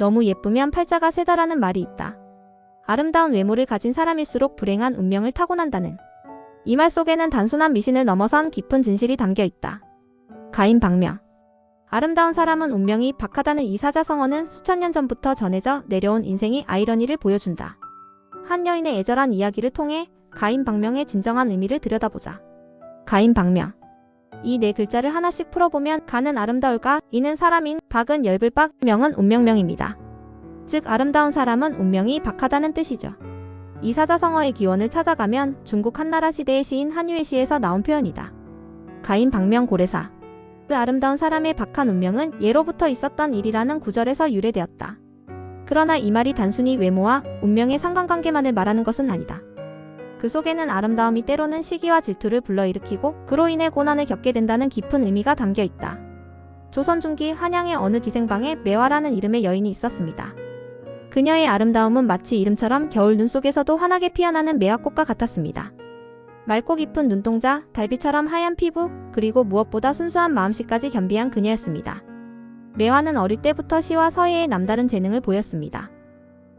너무 예쁘면 팔자가 세다라는 말이 있다. 아름다운 외모를 가진 사람일수록 불행한 운명을 타고난다는. 이 말 속에는 단순한 미신을 넘어선 깊은 진실이 담겨 있다. 가인 박명. 아름다운 사람은 운명이 박하다는 이 사자성어는 수천 년 전부터 전해져 내려온 인생의 아이러니를 보여준다. 한 여인의 애절한 이야기를 통해 가인 박명의 진정한 의미를 들여다보자. 가인 박명. 이 네 글자를 하나씩 풀어보면 가는 아름다울까 이는 사람인 박은 열불박 명은 운명명입니다. 즉 아름다운 사람은 운명이 박하다는 뜻이죠. 이 사자성어의 기원을 찾아가면 중국 한나라 시대의 시인 한유의 시에서 나온 표현이다. 가인 박명 고래사. 그 아름다운 사람의 박한 운명은 예로부터 있었던 일이라는 구절에서 유래되었다. 그러나 이 말이 단순히 외모와 운명의 상관관계만을 말하는 것은 아니다. 그 속에는 아름다움이 때로는 시기와 질투를 불러일으키고 그로 인해 고난을 겪게 된다는 깊은 의미가 담겨 있다. 조선 중기 한양의 어느 기생방에 매화라는 이름의 여인이 있었습니다. 그녀의 아름다움은 마치 이름처럼 겨울 눈 속에서도 환하게 피어나는 매화꽃과 같았습니다. 맑고 깊은 눈동자, 달빛처럼 하얀 피부, 그리고 무엇보다 순수한 마음씨까지 겸비한 그녀였습니다. 매화는 어릴 때부터 시와 서예의 남다른 재능을 보였습니다.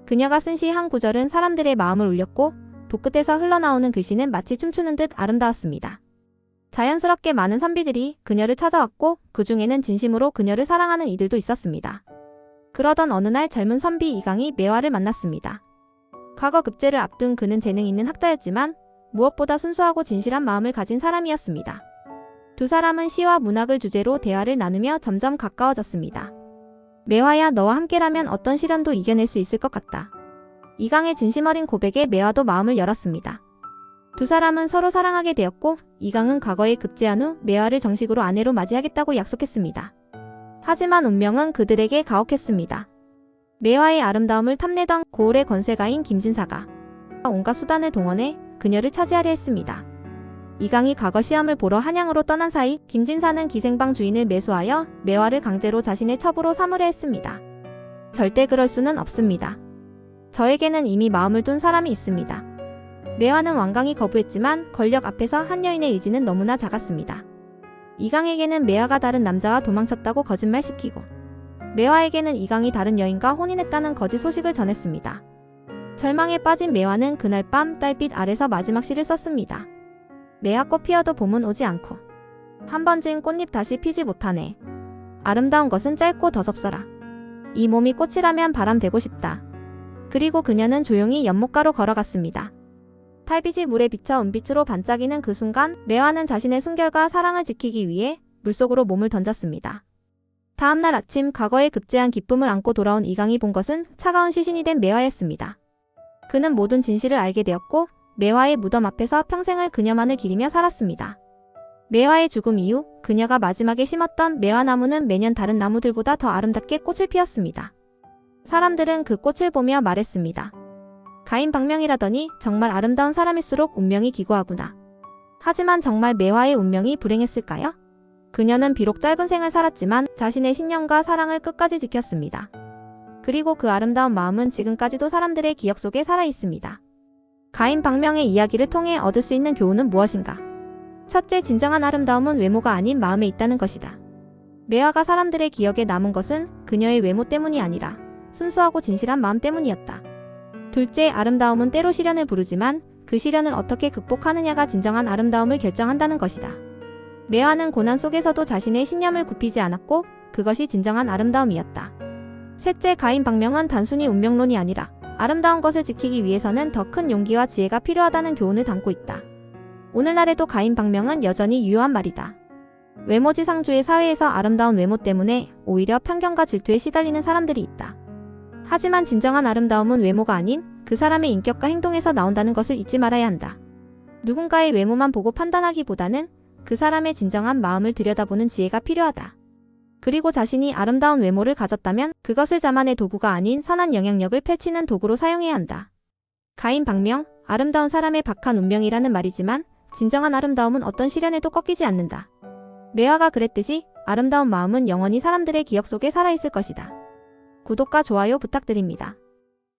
그녀가 쓴 시 한 구절은 사람들의 마음을 울렸고 도끝에서 흘러나오는 글씨는 마치 춤추는 듯 아름다웠습니다. 자연스럽게 많은 선비들이 그녀를 찾아왔고 그 중에는 진심으로 그녀를 사랑하는 이들도 있었습니다. 그러던 어느 날 젊은 선비 이강이 매화를 만났습니다. 과거 급제를 앞둔 그는 재능 있는 학자였지만 무엇보다 순수하고 진실한 마음을 가진 사람이었습니다. 두 사람은 시와 문학을 주제로 대화를 나누며 점점 가까워졌습니다. 매화야 너와 함께라면 어떤 시련도 이겨낼 수 있을 것 같다. 이강의 진심 어린 고백에 매화도 마음을 열었습니다. 두 사람은 서로 사랑하게 되었고 이강은 과거에 급제한 후 매화를 정식으로 아내로 맞이하겠다고 약속했습니다. 하지만 운명은 그들에게 가혹했습니다. 매화의 아름다움을 탐내던 고을의 권세가인 김진사가 온갖 수단을 동원해 그녀를 차지하려 했습니다. 이강이 과거 시험을 보러 한양으로 떠난 사이 김진사는 기생방 주인을 매수하여 매화를 강제로 자신의 첩으로 삼으려 했습니다. 절대 그럴 수는 없습니다. 저에게는 이미 마음을 둔 사람이 있습니다. 매화는 완강히 거부했지만 권력 앞에서 한 여인의 의지는 너무나 작았습니다. 이강에게는 매화가 다른 남자와 도망쳤다고 거짓말시키고 매화에게는 이강이 다른 여인과 혼인했다는 거짓 소식을 전했습니다. 절망에 빠진 매화는 그날 밤 달빛 아래서 마지막 시를 썼습니다. 매화꽃 피어도 봄은 오지 않고 한번 지은 꽃잎 다시 피지 못하네. 아름다운 것은 짧고 더섭서라. 이 몸이 꽃이라면 바람 되고 싶다. 그리고 그녀는 조용히 연못가로 걸어갔습니다. 달빛이 물에 비쳐 은빛으로 반짝이는 그 순간 매화는 자신의 순결과 사랑을 지키기 위해 물속으로 몸을 던졌습니다. 다음날 아침 과거에 급제한 기쁨을 안고 돌아온 이강이 본 것은 차가운 시신이 된 매화였습니다. 그는 모든 진실을 알게 되었고 매화의 무덤 앞에서 평생을 그녀만을 기리며 살았습니다. 매화의 죽음 이후 그녀가 마지막에 심었던 매화나무는 매년 다른 나무들보다 더 아름답게 꽃을 피웠습니다. 사람들은 그 꽃을 보며 말했습니다. 가인 박명이라더니 정말 아름다운 사람일수록 운명이 기구하구나. 하지만 정말 매화의 운명이 불행했을까요? 그녀는 비록 짧은 생을 살았지만 자신의 신념과 사랑을 끝까지 지켰습니다. 그리고 그 아름다운 마음은 지금까지도 사람들의 기억 속에 살아 있습니다. 가인 박명의 이야기를 통해 얻을 수 있는 교훈은 무엇인가? 첫째, 진정한 아름다움은 외모가 아닌 마음에 있다는 것이다. 매화가 사람들의 기억에 남은 것은 그녀의 외모 때문이 아니라 순수하고 진실한 마음 때문이었다. 둘째, 아름다움은 때로 시련을 부르지만 그 시련을 어떻게 극복하느냐가 진정한 아름다움을 결정한다는 것이다. 매화는 고난 속에서도 자신의 신념을 굽히지 않았고 그것이 진정한 아름다움이었다. 셋째, 가인 박명은 단순히 운명론이 아니라 아름다운 것을 지키기 위해서는 더 큰 용기와 지혜가 필요하다는 교훈을 담고 있다. 오늘날에도 가인 박명은 여전히 유효한 말이다. 외모지상주의 사회에서 아름다운 외모 때문에 오히려 편견과 질투에 시달리는 사람들이 있다. 하지만 진정한 아름다움은 외모가 아닌 그 사람의 인격과 행동에서 나온다는 것을 잊지 말아야 한다. 누군가의 외모만 보고 판단하기보다는 그 사람의 진정한 마음을 들여다보는 지혜가 필요하다. 그리고 자신이 아름다운 외모를 가졌다면 그것을 자만의 도구가 아닌 선한 영향력을 펼치는 도구로 사용해야 한다. 가인 박명, 아름다운 사람의 박한 운명이라는 말이지만 진정한 아름다움은 어떤 시련에도 꺾이지 않는다. 매화가 그랬듯이 아름다운 마음은 영원히 사람들의 기억 속에 살아있을 것이다. 구독과 좋아요 부탁드립니다.